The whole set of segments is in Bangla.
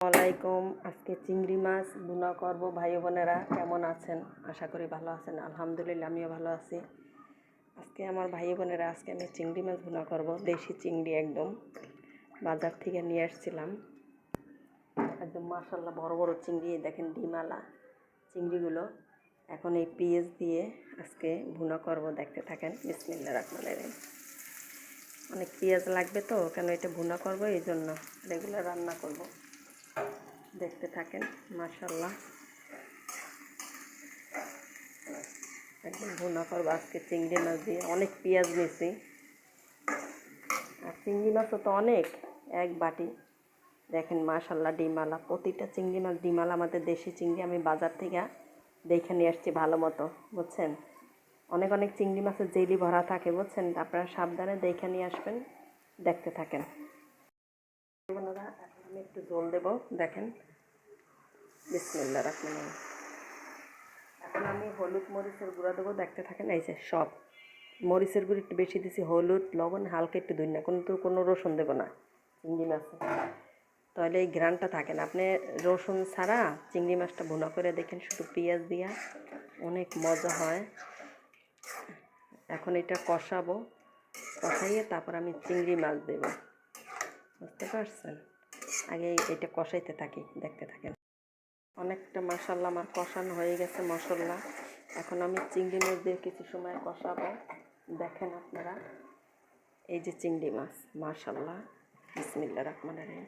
আলাইকুম আজকে চিংড়ি মাছ বুনা করব। ভাই বোনেরা কেমন আছেন? আশা করি ভালো আছেন। আলহামদুলিল্লাহ, আমিও ভালো আছি। আজকে আমার ভাই বোনেরা, আজকে আমি চিংড়ি মাছ বুনা করব। দেশি চিংড়ি একদম। বাজার থেকে নিয়ে আসছিলাম। একদম মাসাল্লাহ বড় বড় চিংড়ি। দেখেন ডিমালা চিংড়িগুলো। এখন এই পেঁয়াজ দিয়ে আজকে ভুনা করব। দেখতে থাকেন। বিসমিল্লা রহমান রহিম। অনেক পেঁয়াজ লাগবে তো, কেন এটা ভুনা করব? এই জন্য রেগুলার রান্না করব। দেখতে থাকেন মাশাল্লাহ একদম ভুনা করব আজকে চিংড়ি মাছ দিয়ে অনেক পেঁয়াজ নিয়েছি। আর চিংড়ি মাছও তো অনেক, এক বাটি। দেখেন মাশাল্লাহ ডিমালা প্রতিটা চিংড়ি মাছ ডিমালা আমাদের দেশি চিংড়ি, আমি বাজার থেকে দেখে নিয়ে আসছি ভালো মতো, বুঝছেন? অনেক অনেক চিংড়ি মাছের জেলি ভরা থাকে, বুঝছেন? আপনারা সাবধানে দেখে নিয়ে আসবেন, দেখতে থাকেন। আমি একটু জল দেব, দেখেন। বিসমিল্লা রাখবেন এখন আমি হলুদ মরিচের গুঁড়া দেবো, দেখতে থাকেন, এই যে সব। মরিচের গুঁড়ো একটু বেশি দিছি, হলুদ, লবণ, হালকা একটু দিন না কিন্তু কোনো রসুন দেবো না, চিংড়ি মাছে। তাহলে এই ঘ্রানটা থাকে না আপনি রসুন ছাড়া চিংড়ি মাছটা ভুনা করে দেখেন, শুধু পেঁয়াজ দিয়া, অনেক মজা হয়। এখন এটা কষাবো, কষাইয়ে তারপর আমি চিংড়ি মাছ দেবো। বুঝতে পারছেন? আগে এটা কষাইতে থাকি, দেখতে থাকেন। অনেকটা আমার কষানো হয়ে গেছে মশলা এখন আমি চিংড়ি মাছ দিয়ে কিছু সময় কষাবো। দেখেন আপনারা, এই যে চিংড়ি মাছ মাশাল্লাহ বিসমিল্লা রহমান রহিম।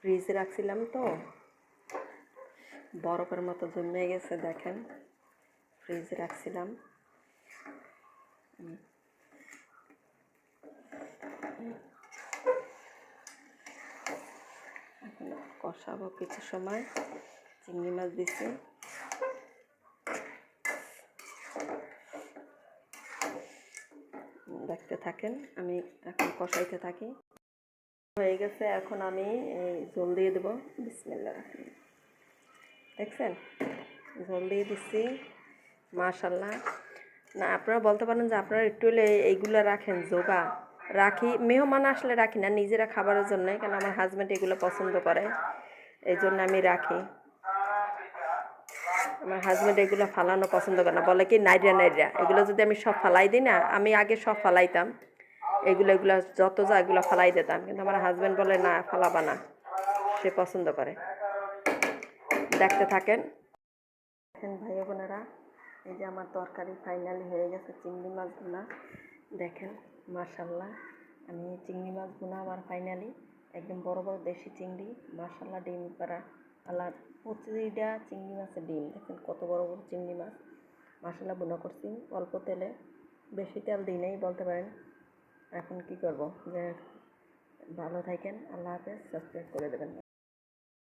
ফ্রিজে রাখছিলাম তো, বরফের মতো জমে গেছে, দেখেন। ফ্রিজে রাখছিলাম। কষাবো কিছু সময়। চিংড়ি মাছ দিছি। দেখতে থাকেন, আমি এখন কষাইতে থাকি। হয়ে গেছে, এখন আমি এই জল দিয়ে দেবো। বিসমিল্লা দেখছেন? জল দিয়ে দিচ্ছি মাশাল্লাহ। না, আপনারা বলতে পারেন যে আপনারা একটু হলে এইগুলো রাখেন যোগা রাখি, মেহমান আসলে রাখি না, নিজেরা খাবারের জন্য, কেন আমার হাজব্যান্ড এগুলো পছন্দ করে। এই জন্য আমি রাখি। আমার হাজব্যান্ড এগুলো ফালানো পছন্দ করে না। বলে কি, নাইরা নাইরা, এগুলো যদি আমি সব ফালাই দিই না, আমি আগে সব ফালাইতাম। এগুলো এগুলো যত যা, এগুলো ফালাই দিতাম। কিন্তু আমার হাজব্যান্ড বলে, না, ফালাবা না। সে পছন্দ করে। দেখতে থাকেন। দেখেন ভাই বোনেরা, এই যে আমার তরকারি ফাইনালি হয়ে গেছে, চিংড়ি মাছগুলা। দেখেন মার্শাল্লাহ আমি চিংড়ি মাছগুলো আমার ফাইনালি একদম বড় বড় দেশি চিংড়ি মার্শাল্লাহ ডিম আল্লাহ প্রতিটা চিংড়ি মাছের ডিম। দেখেন কত বড় বড় চিংড়ি মাছ। মশলা বোনা করছি। অল্প তেলে। বেশি তেল দিই নাই বলতে পারেন। এখন কি করব? যে ভালো থাকেন। আল্লাহ হাফেজ। সাবস্ক্রাইব করে দেবেন।